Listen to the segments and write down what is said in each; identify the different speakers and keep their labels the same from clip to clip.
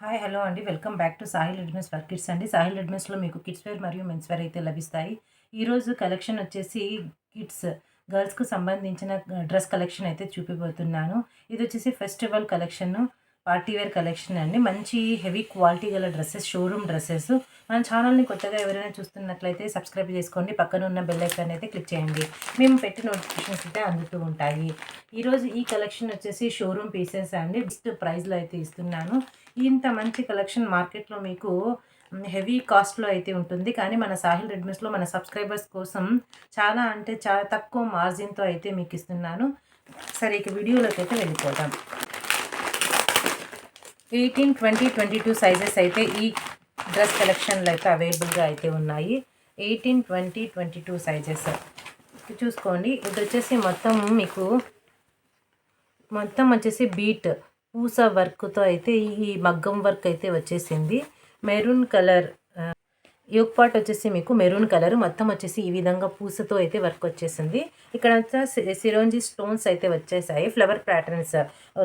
Speaker 1: Hi hello అండి. Welcome back to Sahil readymades for kids అండి. సాహిల్ రెడ్మెస్లో మీకు కిడ్స్ వేర్ మరియు మెన్స్ వేర్ అయితే లభిస్తాయి. ఈరోజు కలెక్షన్ వచ్చేసి కిడ్స్ గర్ల్స్కు సంబంధించిన డ్రెస్ కలెక్షన్ అయితే చూపిపోతున్నాను ఇది వచ్చేసి festival collection. Party wear collection అండి. మంచి హెవీ క్వాలిటీ గల డ్రెస్సెస్ షోరూమ్ డ్రెస్సెస్. మన ఛానల్ని కొత్తగా ఎవరైనా చూస్తున్నట్లయితే సబ్స్క్రైబ్ చేసుకోండి. పక్కన ఉన్న బెల్ ఐకాన్ అయితే క్లిక్ చేయండి. మేము పెట్టిన నోటిఫికేషన్స్ అయితే అందుతూ ఉంటాయి. ఈరోజు ఈ కలెక్షన్ వచ్చేసి షోరూమ్ పీసెస్ అండి. బెస్ట్ ప్రైస్లో అయితే ఇస్తున్నాను. ఇంత మంచి కలెక్షన్ మార్కెట్లో మీకు హెవీ కాస్ట్లో అయితే ఉంటుంది. కానీ మన సాహిల్ రెడ్మిస్లో మన సబ్స్క్రైబర్స్ కోసం చాలా అంటే చాలా తక్కువ మార్జిన్తో అయితే మీకు ఇస్తున్నాను. సరే ఇక వీడియోలోకి అయితే వెళ్ళిపోదాం. Eighteen twenty twenty two sizes అయితే ఈ డ్రెస్ కలెక్షన్లు అయితే అవైలబుల్గా అయితే ఉన్నాయి. Eighteen twenty twenty two sizes చూసుకోండి. ఇది వచ్చేసి మొత్తం మీకు మొత్తం వచ్చేసి బీట్ పూస వర్క్తో అయితే ఈ మగ్గం వర్క్ అయితే వచ్చేసింది. మెరూన్ కలర్ యోక్ పార్ట్ వచ్చేసి మీకు మెరూన్ కలర్. మొత్తం వచ్చేసి ఈ విధంగా పూసతో అయితే వర్క్ వచ్చేసింది. ఇక్కడ సిరోంజీ స్టోన్స్ అయితే వచ్చేసాయి. Flower patterns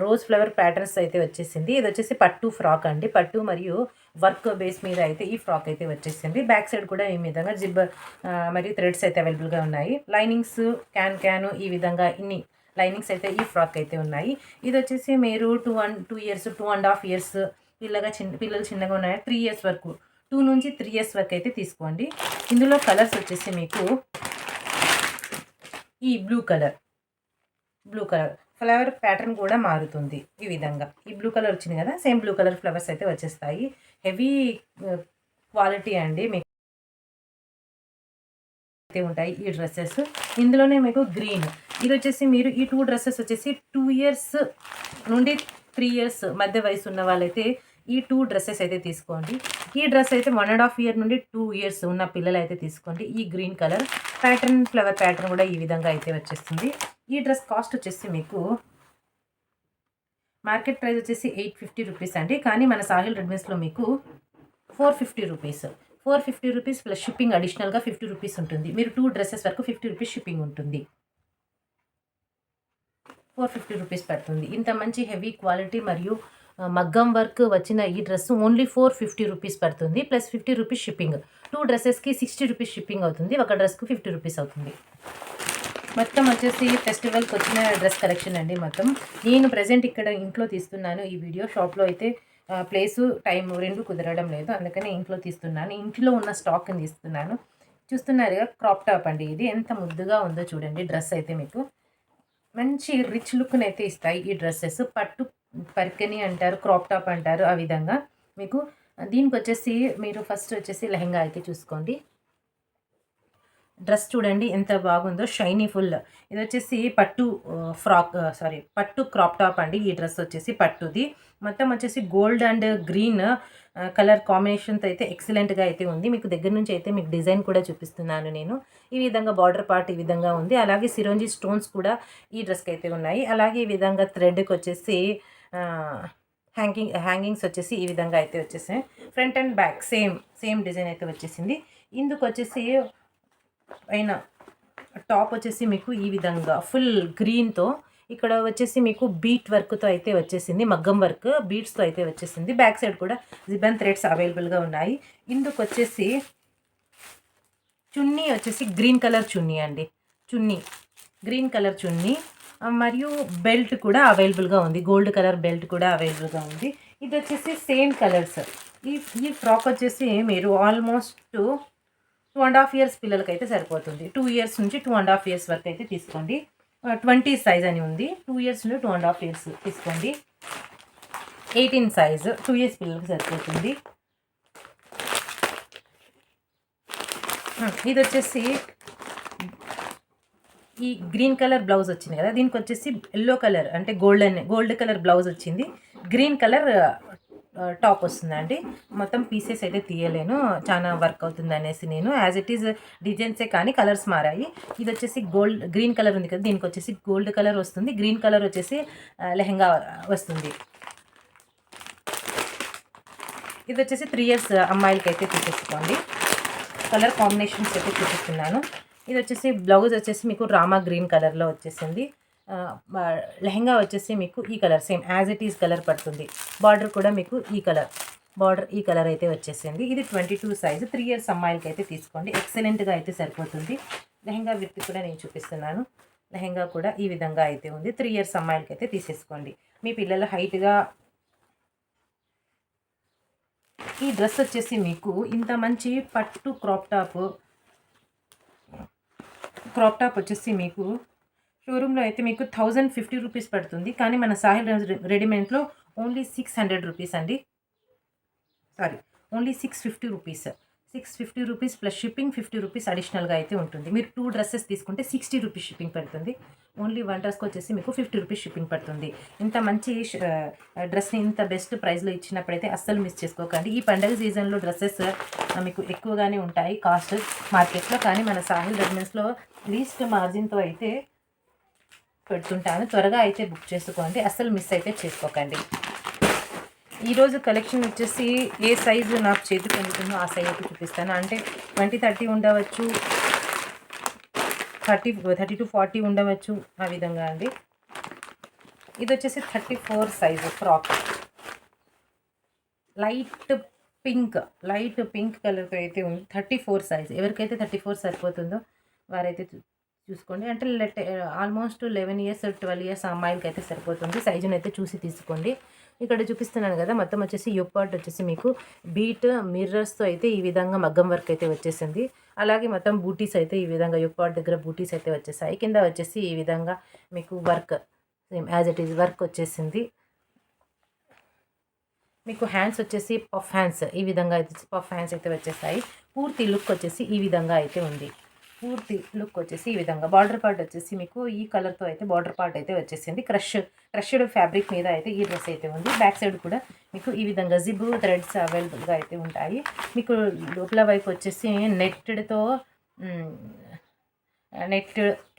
Speaker 1: rose flower patterns అయితే వచ్చేసింది. ఇది వచ్చేసి పట్టు ఫ్రాక్ అండి. పట్టు మరియు వర్క్ బేస్ మీద అయితే ఈ ఫ్రాక్ అయితే వచ్చేసింది. బ్యాక్ సైడ్ కూడా ఈ విధంగా జిబ్ మరియు థ్రెడ్స్ అయితే అవైలబుల్గా ఉన్నాయి. లైనింగ్స్ క్యాన్ క్యాను ఈ విధంగా ఇన్ని లైనింగ్స్ అయితే ఈ ఫ్రాక్ అయితే ఉన్నాయి. ఇది వచ్చేసి మీరు two and two years two and half years పిల్లగా చిన్న పిల్లలు చిన్నగా ఉన్నాయి? త్రీ ఇయర్స్ వరకు టూ నుంచి త్రీ ఇయర్స్ వరకు అయితే తీసుకోండి. ఇందులో కలర్స్ వచ్చేసి మీకు ఈ blue colour blue colour flower pattern కూడా మారుతుంది ఈ విధంగా. ఈ బ్లూ కలర్ వచ్చింది కదా సేమ్ బ్లూ కలర్ ఫ్లవర్స్ అయితే వచ్చేస్తాయి. హెవీ క్వాలిటీ అండి. మీకు అయితే ఉంటాయి ఈ డ్రెస్సెస్. ఇందులోనే మీకు గ్రీన్. ఇది వచ్చేసి మీరు ఈ టూ డ్రెస్సెస్ వచ్చేసి టూ ఇయర్స్ నుండి త్రీ ఇయర్స్ మధ్య వయసు ఉన్న వాళ్ళైతే ఈ టూ డ్రెస్సెస్ అయితే తీసుకోండి. ఈ డ్రెస్ అయితే వన్ అండ్ హాఫ్ ఇయర్ నుండి టూ ఇయర్స్ ఉన్న పిల్లలు అయితే తీసుకోండి. ఈ green colour pattern flower pattern కూడా ఈ విధంగా అయితే వచ్చేస్తుంది. ఈ డ్రెస్ కాస్ట్ వచ్చేసి మీకు మార్కెట్ ప్రైస్ వచ్చేసి ఎయిట్ ఫిఫ్టీ రూపీస్ అండి. కానీ మన సాహిల్ రెడ్మీస్లో మీకు four fifty rupees. Four fifty rupees plus shipping అడిషనల్గా ఫిఫ్టీ రూపీస్ ఉంటుంది. మీరు టూ డ్రెస్సెస్ వరకు ఫిఫ్టీ రూపీస్ షిప్పింగ్ ఉంటుంది. ఫోర్ ఫిఫ్టీ రూపీస్ పడుతుంది. ఇంత మంచి హెవీ క్వాలిటీ మరియు మగ్గం వర్క్ వచ్చిన ఈ dress only four fifty rupees పడుతుంది plus fifty rupees shipping. Two డ్రెస్సెస్కి sixty rupees shipping అవుతుంది ఒక డ్రెస్కి ఫిఫ్టీ రూపీస్ అవుతుంది. మొత్తం వచ్చేసి ఫెస్టివల్కి వచ్చిన డ్రెస్ కలెక్షన్ అండి మొత్తం. నేను ప్రజెంట్ ఇక్కడ ఇంట్లో తీస్తున్నాను ఈ వీడియో షాప్లో అయితే ప్లేసు టైం రెండు కుదరడం లేదు. అందుకని ఇంట్లో తీస్తున్నాను. ఇంట్లో ఉన్న స్టాక్ని తీస్తున్నాను. చూస్తున్నారుగా క్రాప్ టాప్ అండి ఇది. ఎంత ముద్దుగా ఉందో చూడండి డ్రెస్ అయితే మీకు. మంచి రిచ్ లుక్ని అయితే ఇస్తాయి ఈ డ్రెస్సెస్ పట్టు పర్కని అంటారు క్రాప్ టాప్ అంటారు ఆ విధంగా. మీకు దీనికి వచ్చేసి మీరు ఫస్ట్ వచ్చేసి లెహంగా అయితే చూసుకోండి. డ్రెస్ చూడండి ఎంత బాగుందో షైనీ ఫుల్. ఇది వచ్చేసి పట్టు ఫ్రాక్ సారీ పట్టు క్రాప్ టాప్ అండి. ఈ డ్రెస్ వచ్చేసి పట్టుది. మొత్తం వచ్చేసి గోల్డ్ అండ్ గ్రీన్ కలర్ కాంబినేషన్తో అయితే ఎక్సలెంట్గా అయితే ఉంది. మీకు దగ్గర నుంచి అయితే మీకు డిజైన్ కూడా చూపిస్తున్నాను నేను. ఈ విధంగా బార్డర్ పార్ట్ ఈ విధంగా ఉంది. అలాగే సిరోంజీ స్టోన్స్ కూడా ఈ డ్రెస్కి అయితే ఉన్నాయి. అలాగే ఈ విధంగా థ్రెడ్కి వచ్చేసి హ్యాంగింగ్ హ్యాంగింగ్స్ వచ్చేసి ఈ విధంగా అయితే వచ్చేసాయి front and back same same design అయితే వచ్చేసింది. ఇందుకు వచ్చేసి పైన టాప్ వచ్చేసి మీకు ఈ విధంగా ఫుల్ గ్రీన్తో ఇక్కడ వచ్చేసి మీకు బీట్ వర్క్తో అయితే వచ్చేసింది మగ్గం వర్క్ బీట్స్తో అయితే వచ్చేసింది. బ్యాక్ సైడ్ కూడా జిబన్ థ్రెడ్స్ అవైలబుల్గా ఉన్నాయి. ఇందుకు వచ్చేసి చున్నీ వచ్చేసి గ్రీన్ కలర్ చున్నీ అండి. చున్నీ గ్రీన్ కలర్ చున్నీ. మరియు బెల్ట్ కూడా అవైలబుల్గా ఉంది. గోల్డ్ కలర్ బెల్ట్ కూడా అవైలబుల్గా ఉంది. ఇది వచ్చేసి సేమ్ కలర్స్. ఈ ఈ ఫ్రాక్ వచ్చేసి మీరు almost two and half years పిల్లలకైతే సరిపోతుంది. టూ ఇయర్స్ నుంచి టూ అండ్ హాఫ్ ఇయర్స్ వరకు అయితే తీసుకోండి. ట్వంటీ సైజ్ అని ఉంది. టూ ఇయర్స్ నుండి టూ అండ్ హాఫ్ ఇయర్స్ తీసుకోండి. ఎయిటీన్ సైజ్ టూ ఇయర్స్ పిల్లలకి సరిపోతుంది. ఇది వచ్చేసి ఈ గ్రీన్ కలర్ బ్లౌజ్ వచ్చింది కదా దీనికి వచ్చేసి ఎల్లో కలర్ అంటే గోల్డెన్ గోల్డ్ కలర్ బ్లౌజ్ వచ్చింది. గ్రీన్ కలర్ టాప్ వస్తుందండి మొత్తం పీసెస్ అయితే తీయలేను చాలా వర్క్ అవుతుంది అనేసి నేను. యాజ్ ఇట్ ఈస్ డిజైన్సే కానీ కలర్స్ మారాయి. ఇది వచ్చేసి గోల్డ్ గ్రీన్ కలర్ ఉంది కదా దీనికి వచ్చేసి గోల్డ్ కలర్ వస్తుంది. గ్రీన్ కలర్ వచ్చేసి లెహంగా వస్తుంది. ఇది వచ్చేసి త్రీ ఇయర్స్ అమ్మాయిలకి అయితే తీసేసుకోండి. కలర్ కాంబినేషన్స్ అయితే చూపిస్తున్నాను ఇది వచ్చేసి బ్లౌజ్ వచ్చేసి మీకు రామా గ్రీన్ కలర్లో వచ్చేసింది. లెహంగా వచ్చేసి మీకు ఈ colour same as it is colour పడుతుంది. బార్డర్ కూడా మీకు ఈ కలర్ బార్డర్ ఈ కలర్ అయితే వచ్చేసింది. ఇది twenty two size. Three years అమ్మాయిలకి అయితే తీసుకోండి. ఎక్సలెంట్గా అయితే సరిపోతుంది. లెహంగా విత్ కూడా నేను చూపిస్తున్నాను. లెహంగా కూడా ఈ విధంగా అయితే ఉంది. త్రీ ఇయర్స్ అమ్మాయిలకి అయితే తీసేసుకోండి. మీ పిల్లల హైట్గా ఈ డ్రెస్ వచ్చేసి మీకు ఇంత మంచి పట్టు క్రాప్ టాప్ క్రాప్ టాప్ వచ్చేసి మీకు షోరూంలో అయితే మీకు థౌజండ్ ఫిఫ్టీ రూపీస్ పడుతుంది. కానీ మన సాహిల్ రెడీమేడ్లో ఓన్లీ సిక్స్ హండ్రెడ్ రూపీస్ అండి. Sorry only six fifty rupees six fifty rupees plus shipping fifty rupees అడిషనల్గా అయితే ఉంటుంది. మీరు టూ డ్రెస్సెస్ తీసుకుంటే సిక్స్టీ రూపీస్ షిప్పింగ్ పడుతుంది. ఓన్లీ వన్ డ్రెస్కి వచ్చేసి మీకు ఫిఫ్టీ రూపీస్ షిప్పింగ్ పడుతుంది. ఇంత మంచి డ్రెస్ని ఇంత బెస్ట్ ప్రైస్లో ఇచ్చినప్పుడైతే అస్సలు మిస్ చేసుకోకండి. ఈ పండగ సీజన్లో డ్రెస్సెస్ మీకు ఎక్కువగానే ఉంటాయి కాస్ట్ మార్కెట్లో. కానీ మన సాహిల్ రెడీమేడ్స్లో లీస్ట్ మార్జిన్తో అయితే పెడుతుంటాను. త్వరగా అయితే బుక్ చేసుకోండి. అస్సలు మిస్ అయితే చేసుకోకండి. ఈరోజు కలెక్షన్ వచ్చేసి ఏ సైజు నాకు చేతికి అందుతుందో ఆ సైజ్ అయితే చూపిస్తాను. అంటే ట్వంటీ థర్టీ ఉండవచ్చు. థర్టీ థర్టీ టు ఫార్టీ ఉండవచ్చు ఆ విధంగా అండి. ఇది వచ్చేసి thirty four size frock light pink light pink కలర్తో అయితే ఉంది. థర్టీ ఫోర్ సైజ్ ఎవరికైతే థర్టీ ఫోర్ సరిపోతుందో వారైతే చూ- చూసుకోండి. అంటే let almost eleven years twelve years అమ్మాయిలకి అయితే సరిపోతుంది. సైజుని అయితే చూసి తీసుకోండి. ఇక్కడ చూపిస్తున్నాను కదా మొత్తం వచ్చేసి యుప్ వచ్చేసి మీకు బీట్ మిర్రర్స్తో అయితే ఈ విధంగా మగ్గం వర్క్ అయితే వచ్చేసింది. అలాగే మొత్తం బూటీస్ అయితే ఈ విధంగా యుప్ దగ్గర బూటీస్ అయితే వచ్చేసాయి. కింద వచ్చేసి ఈ విధంగా మీకు work same as it is work వచ్చేసింది. మీకు హ్యాండ్స్ వచ్చేసి పఫ్ హ్యాండ్స్ ఈ విధంగా అయితే పఫ్ హ్యాండ్స్ అయితే వచ్చేసాయి. పూర్తి లుక్ వచ్చేసి ఈ విధంగా అయితే ఉంది. పూర్తి లుక్ వచ్చేసి ఈ విధంగా. బార్డర్ పార్ట్ వచ్చేసి మీకు ఈ కలర్తో అయితే బార్డర్ పార్ట్ అయితే వచ్చేసింది. క్రష్ క్రష్డ్ ఫ్యాబ్రిక్ మీద అయితే ఈ డ్రెస్ అయితే ఉంది. బ్యాక్ సైడ్ కూడా మీకు ఈ విధంగా జిబ్ థ్రెడ్స్ అవైలబుల్గా అయితే ఉంటాయి. మీకు లోపల వైపు వచ్చేసి నెట్టెడ్తో net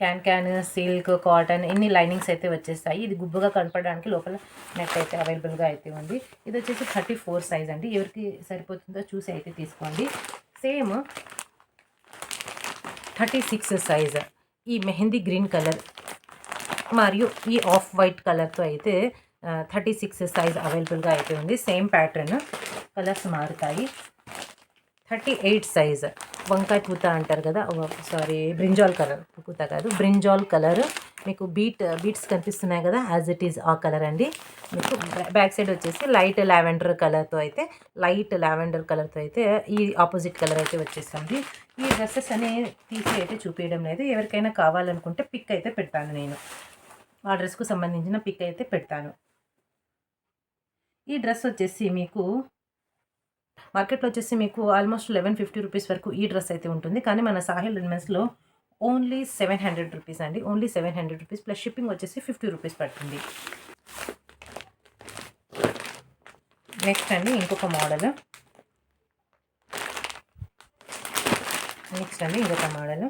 Speaker 1: can can silk cotton ఇన్ని లైనింగ్స్ అయితే వచ్చేస్తాయి. ఇది గుబ్బుగా కనపడడానికి లోపల నెట్ అయితే అవైలబుల్గా అయితే ఉంది. ఇది వచ్చేసి థర్టీ ఫోర్ సైజ్ అండి. ఎవరికి సరిపోతుందో చూసి అయితే తీసుకోండి. Same thirty six size. ఈ మెహందీ గ్రీన్ కలర్ మరియు ఈ ఆఫ్ వైట్ కలర్తో అయితే థర్టీ సిక్స్ సైజ్ అవైలబుల్గా అయితే ఉంది. సేమ్ ప్యాటర్న్ కలర్స్ మారుతాయి. Thirty eight size. వంకాయ పూత అంటారు కదా సారీ బ్రింజాల్ కలర్ పూత కాదు బ్రింజాల్ కలర్. మీకు బీట్ బీట్స్ కనిపిస్తున్నాయి కదా యాజ్ ఇట్ ఈజ్ ఆ కలర్ అండి. మీకు బ్యాక్ సైడ్ వచ్చేసి లైట్ లావెండర్ కలర్తో అయితే లైట్ లావెండర్ కలర్తో అయితే ఈ ఆపోజిట్ కలర్ అయితే వచ్చేసింది ఈ డ్రెస్సెస్ అనే తీసి అయితే చూపించడం లేదు. ఎవరికైనా కావాలనుకుంటే పిక్ అయితే పెడతాను నేను. ఆ డ్రెస్కు సంబంధించిన పిక్ అయితే పెడతాను. ఈ డ్రెస్ వచ్చేసి మీకు మార్కెట్లో వచ్చేసి మీకు ఆల్మోస్ట్ లెవెన్ ఫిఫ్టీ రూపీస్ వరకు ఈ డ్రెస్ అయితే ఉంటుంది. కానీ మన సాహిల్ రెడ్మెన్స్లో ఓన్లీ సెవెన్ హండ్రెడ్ రూపీస్ అండి. Only seven hundred rupees. Plus shipping వచ్చేసి ఫిఫ్టీ రూపీస్ పడుతుంది. నెక్స్ట్ అండి ఇంకొక మోడల్. నెక్స్ట్ అండి ఇంకొక మోడల్.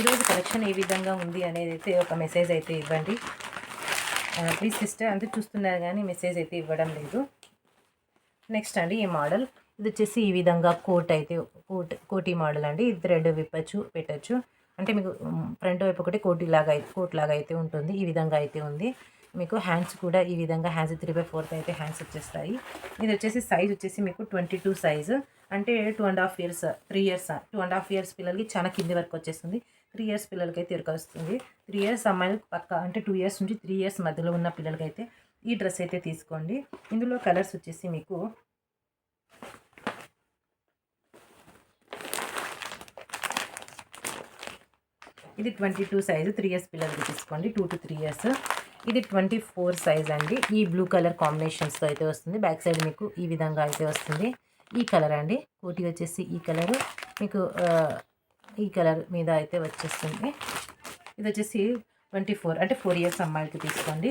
Speaker 1: ఈరోజు కలెక్షన్ ఏ విధంగా ఉంది అనేది అయితే ఒక మెసేజ్ అయితే ఇవ్వండి. ప్లీజ్ సిస్టర్ అంతే చూస్తున్నారు కానీ మెసేజ్ అయితే ఇవ్వడం లేదు. నెక్స్ట్ అండి ఈ మోడల్. ఇది వచ్చేసి ఈ విధంగా కోట్ అయితే కోట్ కోటి మోడల్ అండి. ఇది థ్రెడ్ విప్పచ్చు పెట్టచ్చు. అంటే మీకు ఫ్రంట్ వైపు ఒకటి కోటి లాగా అయితే కోట్ లాగా అయితే ఉంటుంది. ఈ విధంగా అయితే ఉంది. మీకు హ్యాండ్స్ కూడా ఈ విధంగా హ్యాండ్స్ త్రీ బై ఫోర్త్ అయితే హ్యాండ్స్ వచ్చేస్తాయి. ఇది వచ్చేసి సైజ్ వచ్చేసి మీకు ట్వంటీ టూ సైజు. అంటే two and half years three years two and half years పిల్లలకి చాలా కింది వరకు వచ్చేస్తుంది. త్రీ ఇయర్స్ పిల్లలకి అయితే ఇరుక వస్తుంది. త్రీ ఇయర్స్ అమ్మాయిలకు పక్క అంటే టూ ఇయర్స్ నుంచి త్రీ ఇయర్స్ మధ్యలో ఉన్న పిల్లలకైతే ఈ డ్రెస్ అయితే తీసుకోండి. ఇందులో కలర్స్ వచ్చేసి మీకు ఇది twenty two size three years పిల్లలకి తీసుకోండి. టూ టు త్రీ ఇయర్స్ ఇది ట్వంటీ ఫోర్ సైజ్ అండి. ఈ బ్లూ కలర్ కాంబినేషన్స్తో అయితే వస్తుంది. బ్యాక్ సైడ్ మీకు ఈ విధంగా అయితే వస్తుంది. ఈ కలర్ అండి. కోటి వచ్చేసి ఈ కలర్ మీకు ఈ కలర్ మీద అయితే వచ్చేస్తుంది. ఇది వచ్చేసి ట్వంటీ ఫోర్ అంటే ఫోర్ ఇయర్స్ అమ్మాయిలకి తీసుకోండి.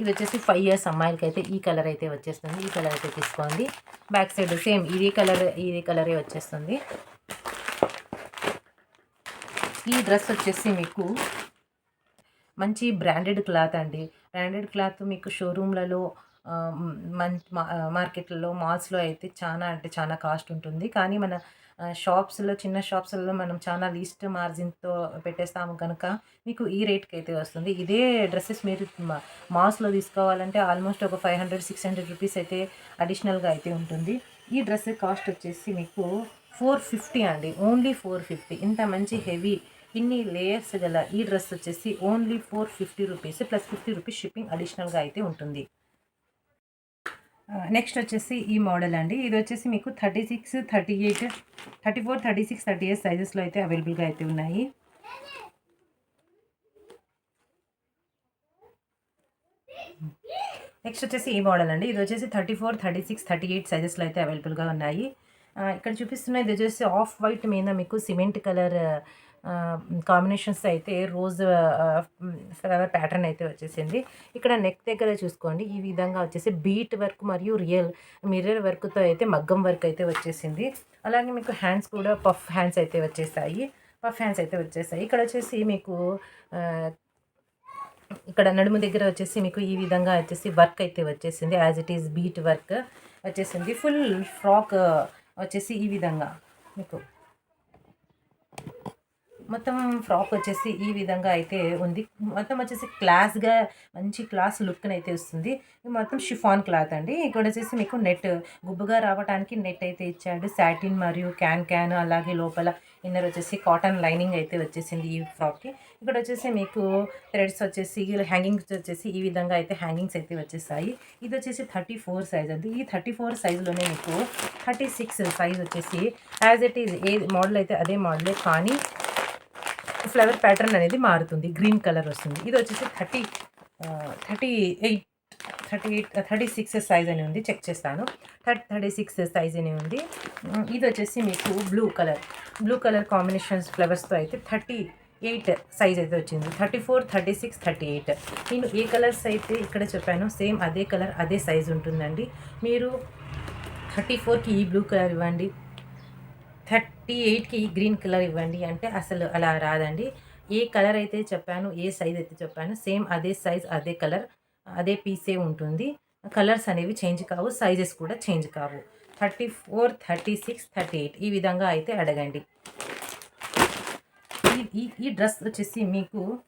Speaker 1: ఇది వచ్చేసి ఫైవ్ ఇయర్స్ అమ్మాయిలకి అయితే ఈ కలర్ అయితే వచ్చేస్తుంది. ఈ కలర్ అయితే తీసుకోండి. బ్యాక్ సైడ్ సేమ్ ఇదే కలర్ ఇదే కలరే వచ్చేస్తుంది. ఈ డ్రెస్ వచ్చేసి మీకు మంచి బ్రాండెడ్ క్లాత్ అండి. బ్రాండెడ్ క్లాత్ మీకు షోరూమ్లలో మార్కెట్లలో మాల్స్లో అయితే చాలా అంటే చాలా కాస్ట్ ఉంటుంది. కానీ మన షాప్స్లో చిన్న షాప్స్లో మనం చాలా లీస్ట్ మార్జిన్తో పెట్టేస్తాము కనుక మీకు ఈ రేట్కి అయితే వస్తుంది. ఇదే డ్రెస్సెస్ మీరు మాల్స్లో తీసుకోవాలంటే ఆల్మోస్ట్ ఒక five hundred six hundred rupees అయితే అడిషనల్గా అయితే ఉంటుంది. ఈ డ్రెస్ కాస్ట్ వచ్చేసి మీకు ఫోర్ ఫిఫ్టీ అండి. ఓన్లీ ఫోర్ ఫిఫ్టీ ఇంత మంచి హెవీ ఇన్ని లేయర్స్ గల ఈ డ్రెస్ వచ్చేసి only four fifty rupees plus fifty rupees shipping అడిషనల్గా అయితే ఉంటుంది. Uh, నెక్స్ట్ వచ్చేసి ఈ మోడల్ అండి. ఇది వచ్చేసి మీకు thirty six thirty eight thirty four thirty six thirty eight సైజెస్లో అయితే అవైలబుల్గా అయితే ఉన్నాయి. నెక్స్ట్ వచ్చేసి ఈ మోడల్ అండి. ఇది వచ్చేసి thirty four thirty six thirty eight సైజెస్లో అయితే అవైలబుల్గా ఉన్నాయి uh, ఇక్కడ చూపిస్తున్న ఇది వచ్చేసి ఆఫ్ వైట్ మీద మీకు సిమెంట్ కలర్ కాంబినేషన్స్ అయితే రోజ్ ఫ్లవర్ ప్యాటర్న్ అయితే వచ్చేసింది. ఇక్కడ నెక్ దగ్గర చూసుకోండి. ఈ విధంగా వచ్చేసి బీట్ వర్క్ మరియు రియల్ మిర్రర్ వర్క్తో అయితే మగ్గం వర్క్ అయితే వచ్చేసింది. అలాగే మీకు హ్యాండ్స్ కూడా పఫ్ హ్యాండ్స్ అయితే వచ్చేసాయి. పఫ్ హ్యాండ్స్ అయితే వచ్చేసాయి. ఇక్కడ వచ్చేసి మీకు ఇక్కడ నడుము దగ్గర వచ్చేసి మీకు ఈ విధంగా వచ్చేసి వర్క్ అయితే వచ్చేసింది. As it is bead work వచ్చేసింది. ఫుల్ ఫ్రాక్ వచ్చేసి ఈ విధంగా మీకు మొత్తం ఫ్రాక్ వచ్చేసి ఈ విధంగా అయితే ఉంది. మొత్తం వచ్చేసి క్లాస్గా మంచి క్లాస్ లుక్ అయితే వస్తుంది. మొత్తం షిఫాన్ క్లాత్ అండి. ఇక్కడ వచ్చేసి మీకు నెట్ గుబ్బుగా రావడానికి నెట్ అయితే ఇచ్చాడు. సాటిన్ మరియు క్యాన్ క్యాన్ అలాగే లోపల ఇన్నర్ వచ్చేసి కాటన్ లైనింగ్ అయితే వచ్చేసింది ఈ ఫ్రాక్కి ఇక్కడ వచ్చేసి మీకు థ్రెడ్స్ వచ్చేసి హ్యాంగింగ్స్ వచ్చేసి ఈ విధంగా అయితే హ్యాంగింగ్స్ అయితే వచ్చేసాయి. ఇది వచ్చేసి థర్టీ ఫోర్ సైజ్ అండి. ఈ థర్టీ ఫోర్ సైజులోనే మీకు థర్టీ సిక్స్ సైజ్ వచ్చేసి యాజ్ ఇట్ ఈజ్ ఏ మోడల్ అయితే అదే మోడలే కానీ ఫ్లవర్ ప్యాటర్న్ అనేది మారుతుంది. గ్రీన్ కలర్ వస్తుంది. ఇది వచ్చేసి thirty thirty eight thirty eight thirty six size అని ఉంది. చెక్ చేస్తాను. థర్టీ థర్టీ సిక్స్ సైజ్ అని ఉంది. ఇది వచ్చేసి మీకు blue colour. Blue colour combinations ఫ్లవర్స్తో అయితే థర్టీ ఎయిట్ సైజ్ అయితే వచ్చింది. Thirty four thirty six thirty eight. నేను ఏ కలర్స్ అయితే ఇక్కడ చెప్పానో సేమ్ అదే కలర్ అదే సైజ్ ఉంటుందండి. మీరు థర్టీ ఫోర్కి ఈ బ్లూ కలర్ ఇవ్వండి. థర్టీ ఎయిట్కి గ్రీన్ కలర్ ఇవ్వండి అంటే అసలు అలా రాదండి. ఏ కలర్ అయితే చెప్పాను ఏ సైజ్ అయితే చెప్పాను సేమ్ అదే సైజ్ అదే కలర్ అదే పీసే ఉంటుంది. కలర్స్ అనేవి చేంజ్ కావు సైజెస్ కూడా చేంజ్ కావు. Thirty four thirty six thirty eight ఈ విధంగా అయితే అడగండి. ఈ- ఈ ఈ డ్రెస్ వచ్చేసి మీకు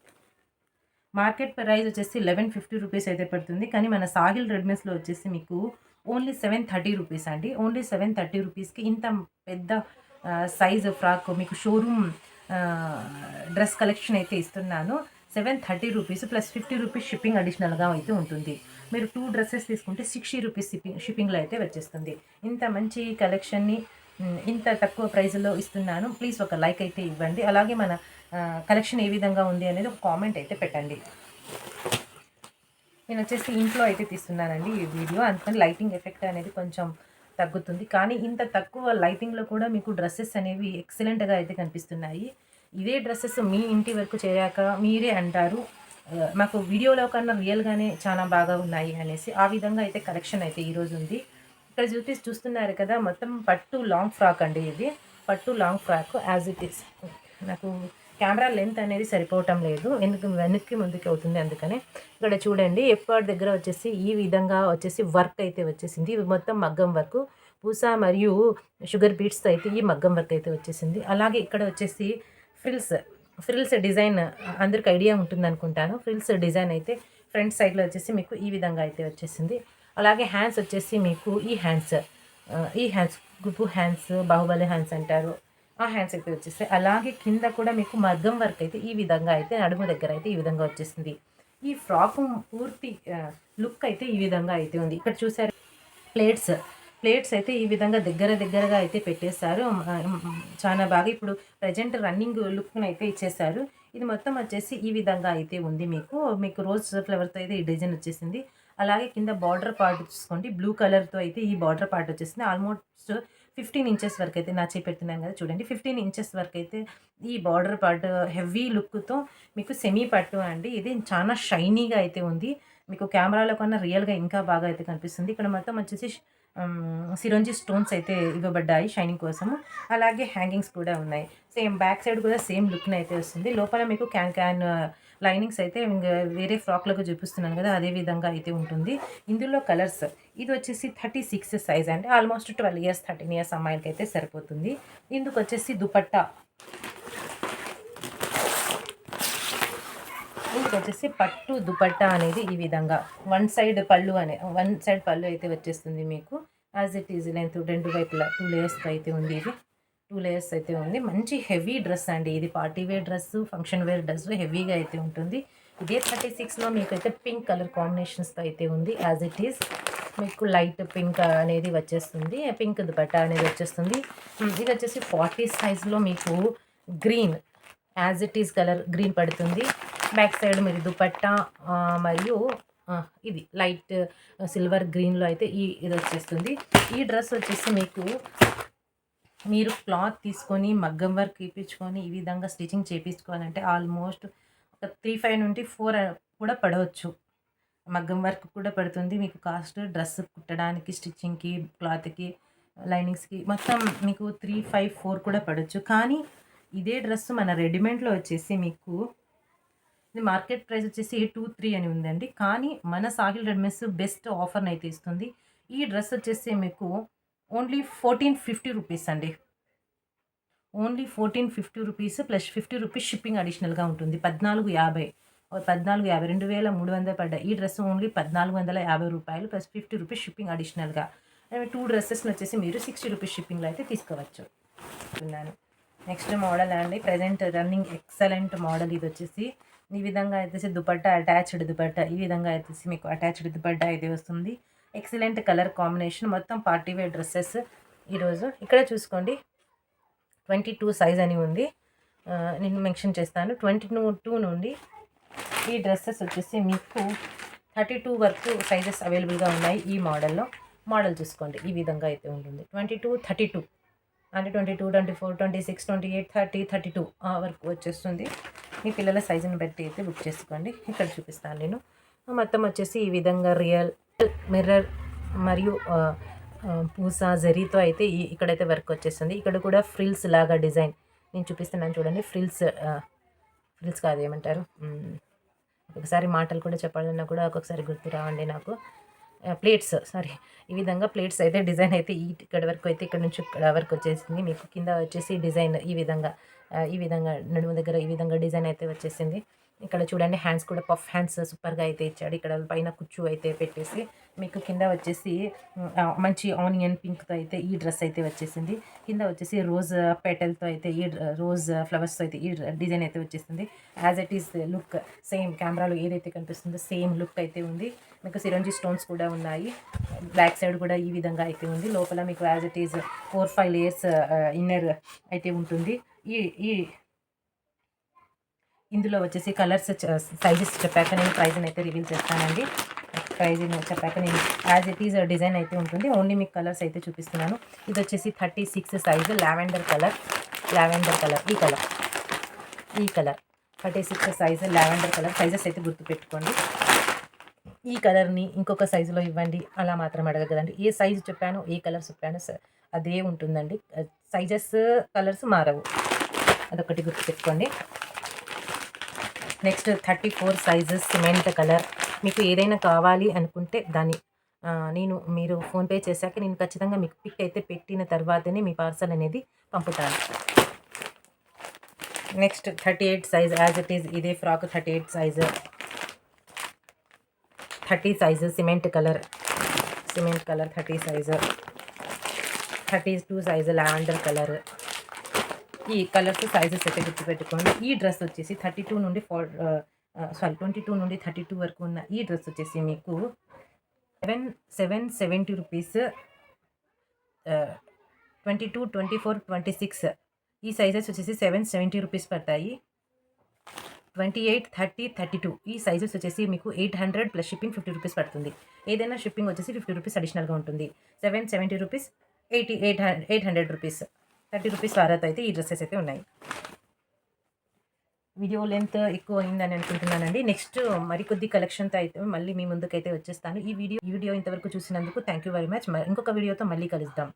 Speaker 1: మార్కెట్ ప్రైస్ వచ్చేసి లెవెన్ ఫిఫ్టీ రూపీస్ అయితే పడుతుంది. కానీ మన సాహిల్ రెడ్మీస్లో వచ్చేసి మీకు ఓన్లీ సెవెన్ థర్టీ రూపీస్ అండి. ఓన్లీ సెవెన్ థర్టీ రూపీస్కి ఇంత పెద్ద సైజ్ ఫ్రాక్ మీకు షోరూమ్ డ్రెస్ కలెక్షన్ అయితే ఇస్తున్నాను. Seven thirty rupees plus fifty rupees shipping అడిషనల్గా అయితే ఉంటుంది. మీరు టూ డ్రెస్సెస్ తీసుకుంటే సిక్స్టీ రూపీస్ షిప్పింగ్ షిప్పింగ్లో అయితే వచ్చేస్తుంది. ఇంత మంచి కలెక్షన్ని ఇంత తక్కువ ప్రైస్లో ఇస్తున్నాను. ప్లీజ్ ఒక లైక్ అయితే ఇవ్వండి. అలాగే మన కలెక్షన్ ఏ విధంగా ఉంది అనేది ఒక కామెంట్ అయితే పెట్టండి. నేను వచ్చేసి ఇంట్లో అయితే తీస్తున్నానండి ఈ వీడియో. అందుకని లైటింగ్ ఎఫెక్ట్ అనేది కొంచెం తగ్గుతుంది. కానీ ఇంత తక్కువ లైటింగ్లో కూడా మీకు డ్రెస్సెస్ అనేవి ఎక్సలెంట్గా అయితే కనిపిస్తున్నాయి. ఇదే డ్రెస్సెస్ మీ ఇంటి వరకు చేరాక మీరే అంటారు. మాకు వీడియోలో కన్నా రియల్గానే చాలా బాగా ఉన్నాయి అనేసి ఆ విధంగా అయితే కలెక్షన్ అయితే ఈరోజు ఉంది. ఇక్కడ చూపి చూస్తున్నారు కదా మొత్తం పట్టు లాంగ్ ఫ్రాక్ అండి ఇది. పట్టు long frock as it is నాకు కెమెరా లెంత్ అనేది సరిపోవటం లేదు. ఎందుకు వెనక్కి ముందుకి అవుతుంది అందుకనే. ఇక్కడ చూడండి ఎప్పటి దగ్గర వచ్చేసి ఈ విధంగా వచ్చేసి వర్క్ అయితే వచ్చేసింది. ఇవి మొత్తం మగ్గం వర్క్ పూస మరియు షుగర్ బీట్స్తో అయితే ఈ మగ్గం వర్క్ అయితే వచ్చేసింది. అలాగే ఇక్కడ వచ్చేసి ఫ్రిల్స్ ఫ్రిల్స్ డిజైన్ అందరికి ఐడియా ఉంటుంది అనుకుంటాను. ఫ్రిల్స్ డిజైన్ అయితే ఫ్రంట్ సైడ్లో వచ్చేసి మీకు ఈ విధంగా అయితే వచ్చేసింది. అలాగే హ్యాండ్స్ వచ్చేసి మీకు ఈ హ్యాండ్స్ ఈ హ్యాండ్స్ గుప్పు హ్యాండ్స్ బాహుబలి హ్యాండ్స్ అంటారు. ఆ హ్యాండ్స్ అయితే వచ్చేస్తాయి అలాగే కింద కూడా మీకు మగ్గం వర్క్ అయితే ఈ విధంగా అయితే నడుము దగ్గర అయితే ఈ విధంగా వచ్చేసింది. ఈ ఫ్రాక్ పూర్తి లుక్ అయితే ఈ విధంగా అయితే ఉంది. ఇక్కడ చూసారు ప్లేట్స్. ప్లేట్స్ అయితే ఈ విధంగా దగ్గర దగ్గరగా అయితే పెట్టేశారు. చాలా బాగా ఇప్పుడు ప్రజెంట్ రన్నింగ్ లుక్ని అయితే ఇచ్చేసారు ఇది మొత్తం వచ్చేసి ఈ విధంగా అయితే ఉంది మీకు. మీకు రోజ్ ఫ్లవర్తో అయితే ఈ డిజైన్ వచ్చేసింది. అలాగే కింద బార్డర్ పార్ట్ చూసుకోండి. బ్లూ కలర్తో అయితే ఈ బార్డర్ పార్ట్ వచ్చేసింది. ఆల్మోస్ట్ ఫిఫ్టీన్ ఇంచెస్ వరకు అయితే నా చేపెడుతున్నాను కదా చూడండి. ఫిఫ్టీన్ ఇంచెస్ వరకు అయితే ఈ బార్డర్ పార్ట్ హెవీ లుక్తో మీకు సెమీ పట్టు అండి. ఇది చాలా షైనీగా అయితే ఉంది. మీకు కెమెరాలో కన్నా రియల్గా ఇంకా బాగా అయితే కనిపిస్తుంది. ఇక్కడ మొత్తం వచ్చేసి సిరంజి స్టోన్స్ అయితే ఇవ్వబడ్డాయి షైనింగ్ కోసము. అలాగే హ్యాంగింగ్స్ కూడా ఉన్నాయి. సేమ్ బ్యాక్ సైడ్ కూడా సేమ్ లుక్ని అయితే వస్తుంది. లోపల మీకు క్యాన్ క్యాన్ లైనింగ్స్ అయితే వేరే ఫ్రాక్లకు చూపిస్తున్నాను కదా అదే విధంగా అయితే ఉంటుంది. ఇందులో కలర్స్ ఇది వచ్చేసి థర్టీ సిక్స్ సైజ్ అంటే almost twelve years thirteen years అమ్మాయిలకి అయితే సరిపోతుంది. ఇందుకు వచ్చేసి దుపట్టా. ఇందుకు వచ్చేసి పట్టు దుపట్టా అనేది ఈ విధంగా. వన్ సైడ్ పళ్ళు అనే వన్ సైడ్ పళ్ళు అయితే వచ్చేస్తుంది మీకు. యాజ్ ఇట్ ఈజ్ లెంత్ రెండు వైపులా టూ లేయర్స్ అయితే ఉంది ఇది. టూ లేయర్స్ అయితే ఉంది. మంచి హెవీ డ్రెస్ అండి ఇది. Party wear dress function wear dress హెవీగా అయితే ఉంటుంది. ఇదే థర్టీ సిక్స్లో మీకు అయితే పింక్ కలర్ కాంబినేషన్స్తో అయితే ఉంది. యాజ్ ఇట్ ఈస్ మీకు లైట్ పింక్ అనేది వచ్చేస్తుంది. పింక్ దుపట్టా అనేది వచ్చేస్తుంది. ఇది వచ్చేసి ఫార్టీ సైజ్లో మీకు green as it is colour green పడుతుంది. బ్యాక్ సైడ్ మీరు దుపట్టా మరియు ఇది లైట్ సిల్వర్ గ్రీన్లో అయితే ఈ ఇది వచ్చేస్తుంది. ఈ డ్రెస్ వచ్చేసి మీకు మీరు క్లాత్ తీసుకొని మగ్గం వర్క్ ఇప్పించుకొని ఈ విధంగా స్టిచ్చింగ్ చేయించుకోవాలంటే ఆల్మోస్ట్ ఒక త్రీ ఫైవ్ నుండి ఫోర్ కూడా పడవచ్చు. మగ్గం వర్క్ కూడా పడుతుంది. మీకు కాస్ట్ డ్రెస్ కుట్టడానికి స్టిచ్చింగ్కి క్లాత్కి లైనింగ్స్కి మొత్తం మీకు త్రీ ఫైవ్ ఫోర్ కూడా పడవచ్చు కానీ ఇదే డ్రెస్ మన రెడీమేడ్లో వచ్చేసి మీకు ఇది మార్కెట్ ప్రైస్ వచ్చేసి టూ త్రీ అని ఉందండి. కానీ మన సాహిల్ రెడ్మెస్ బెస్ట్ ఆఫర్ని అయితే ఇస్తుంది. ఈ డ్రెస్ వచ్చేసి మీకు ఓన్లీ ఫోర్టీన్ ఫిఫ్టీ రూపీస్ అండి. Only fourteen fifty rupees plus fifty rupees shipping అడిషనల్గా ఉంటుంది. పద్నాలుగు యాభై ఓ పద్నాలుగు యాభై రెండు వేల మూడు వందల పడ్డ ఈ డ్రెస్ ఓన్లీ పద్నాలుగు వందల యాభై రూపాయలు ప్లస్ ఫిఫ్టీ రూపీస్ షిప్పింగ్ అడిషనల్గా. టూ డ్రెస్సెస్ని వచ్చేసి మీరు సిక్స్టీ రూపీస్ షిప్పింగ్లో అయితే తీసుకోవచ్చు. ఉన్నాను నెక్స్ట్ మోడల్ అండి. ప్రజెంట్ రన్నింగ్ ఎక్సలెంట్ మోడల్ ఇది వచ్చేసి. ఈ విధంగా అయితే దుపట్టా అటాచ్డ్ దుపట్టా ఈ విధంగా అయితే మీకు అటాచ్డ్ దుపట్టా అయితే వస్తుంది. ఎక్సలెంట్ కలర్ కాంబినేషన్ మొత్తం పార్టీ వేర్ డ్రెస్సెస్ ఈరోజు. ఇక్కడ చూసుకోండి. ట్వంటీ టూ సైజ్ అని ఉంది. నేను మెన్షన్ చేస్తాను. ట్వంటీ టూ నుండి ఈ డ్రెస్సెస్ వచ్చేసి మీకు థర్టీ టూ వరకు సైజెస్ అవైలబుల్గా ఉన్నాయి ఈ మోడల్లో. మోడల్ చూసుకోండి. ఈ విధంగా అయితే ఉంటుంది. Twenty two thirty two. అంటే twenty two twenty four twenty six twenty eight thirty thirty two వరకు వచ్చేస్తుంది. మీ పిల్లల సైజుని బట్టి అయితే బుక్ చేసుకోండి. ఇక్కడ చూపిస్తాను నేను. మొత్తం వచ్చేసి ఈ విధంగా రియల్ మిర్రర్ మరియు పూసా పూస జరీతో అయితే ఈ ఇక్కడైతే వర్క్ వచ్చేస్తుంది. ఇక్కడ కూడా ఫ్రిల్స్ లాగా డిజైన్ నేను చూపిస్తున్నాను చూడండి. ఫ్రిల్స్ ఫ్రిల్స్ కాదు ఏమంటారు? ఒకసారి మాటలు కూడా చెప్పాలన్నా కూడా ఒక్కొక్కసారి గుర్తు రావండి నాకు. ప్లేట్స్ సారీ ఈ విధంగా ప్లేట్స్ అయితే డిజైన్ అయితే ఈ ఇక్కడ వరకు అయితే ఇక్కడ నుంచి ఇక్కడ వరకు వచ్చేసింది. మీకు కింద వచ్చేసి డిజైన్ ఈ విధంగా ఈ విధంగా నడుము దగ్గర ఈ విధంగా డిజైన్ అయితే వచ్చేసింది. ఇక్కడ చూడండి హ్యాండ్స్ కూడా పఫ్ హ్యాండ్స్ సూపర్గా అయితే ఇచ్చాడు. ఇక్కడ పైన కుచ్చు అయితే పెట్టేసి మీకు కింద వచ్చేసి మంచి ఆనియన్ పింక్తో అయితే ఈ డ్రెస్ అయితే వచ్చేసింది. కింద వచ్చేసి రోజ్ పెటల్తో అయితే ఈ డ్ర- రోజ్ ఫ్లవర్స్తో అయితే ఈ డిజైన్ అయితే వచ్చేసింది. As it is look same కెమెరాలో ఏదైతే కనిపిస్తుందో సేమ్ లుక్ అయితే ఉంది. మీకు సిరంజీ స్టోన్స్ కూడా ఉన్నాయి. బ్యాక్ సైడ్ కూడా ఈ విధంగా అయితే ఉంది. లోపల మీకు as it is four five layers inner అయితే ఉంటుంది. ఈ ఈ ఇందులో వచ్చేసి కలర్స్ సైజెస్ చెప్పాక నేను ప్రైజ్ని అయితే రివీల్ చేస్తానండి. ప్రైజ్ చెప్పాక నేను యాజ్ ఇట్ ఈజ్ డిజైన్ అయితే ఉంటుంది. ఓన్లీ మీకు కలర్స్ అయితే చూపిస్తున్నాను. ఇది వచ్చేసి thirty six size lavender colour. Lavender colour. ఈ కలర్. ఈ colour. Thirty six size lavender colour. Sizes అయితే గుర్తుపెట్టుకోండి. ఈ కలర్ని ఇంకొక సైజులో ఇవ్వండి. అలా మాత్రం అడగదండి ఏ సైజు చెప్పాను ఏ కలర్ చెప్పాను అదే ఉంటుందండి. సైజెస్ కలర్స్ మారవు. అదొకటి గుర్తుపెట్టుకోండి. Next thirty four sizes cement colour. మీకు ఏదైనా కావాలి అనుకుంటే దాన్ని నేను మీరు ఫోన్పే చేశాక నేను ఖచ్చితంగా మీకు పిక్ అయితే పెట్టిన తర్వాతనే మీ పార్సల్ అనేది పంపుతాను. Next thirty eight size as it is ఇదే frock thirty eight size. Thirty size cement colour. Cement colour thirty size. Thirty two size lavender colour. ఈ కలర్స్ సైజెస్ అయితే గుర్తుపెట్టుకోండి. ఈ డ్రెస్ వచ్చేసి థర్టీ టూ నుండి ఫోర్ సారీ ట్వంటీ టూ నుండి thirty two వరకు ఉన్న ఈ డ్రెస్ వచ్చేసి మీకు seven seven seventy rupees twenty two twenty four twenty six ఈ సైజెస్ వచ్చేసి సెవెన్ సెవెంటీ రూపీస్ పడతాయి. Twenty eight thirty thirty two ఈ సైజెస్ వచ్చేసి మీకు eight hundred plus shipping fifty rupees పడుతుంది. ఏదైనా షిప్పింగ్ వచ్చేసి ఫిఫ్టీ రూపీస్ అడిషనల్గా ఉంటుంది. Seven seventy rupees eighty eight eight hundred rupees thirty rupees worth అయితే ఈ డ్రెస్సెస్ అయితే ఉన్నాయి. వీడియో లెంత్ ఎక్కువ అయిందని అనుకుంటున్నానండి. నెక్స్ట్ మరికొద్ది కలెక్షన్తో అయితే మళ్ళీ మీ ముందుకైతే వచ్చేస్తాను. ఈ వీడియో ఈ వీడియో ఇంతవరకు చూసినందుకు థ్యాంక్ యూ వెరీ మచ్. ఇంకొక వీడియోతో మళ్ళీ కలుద్దాం.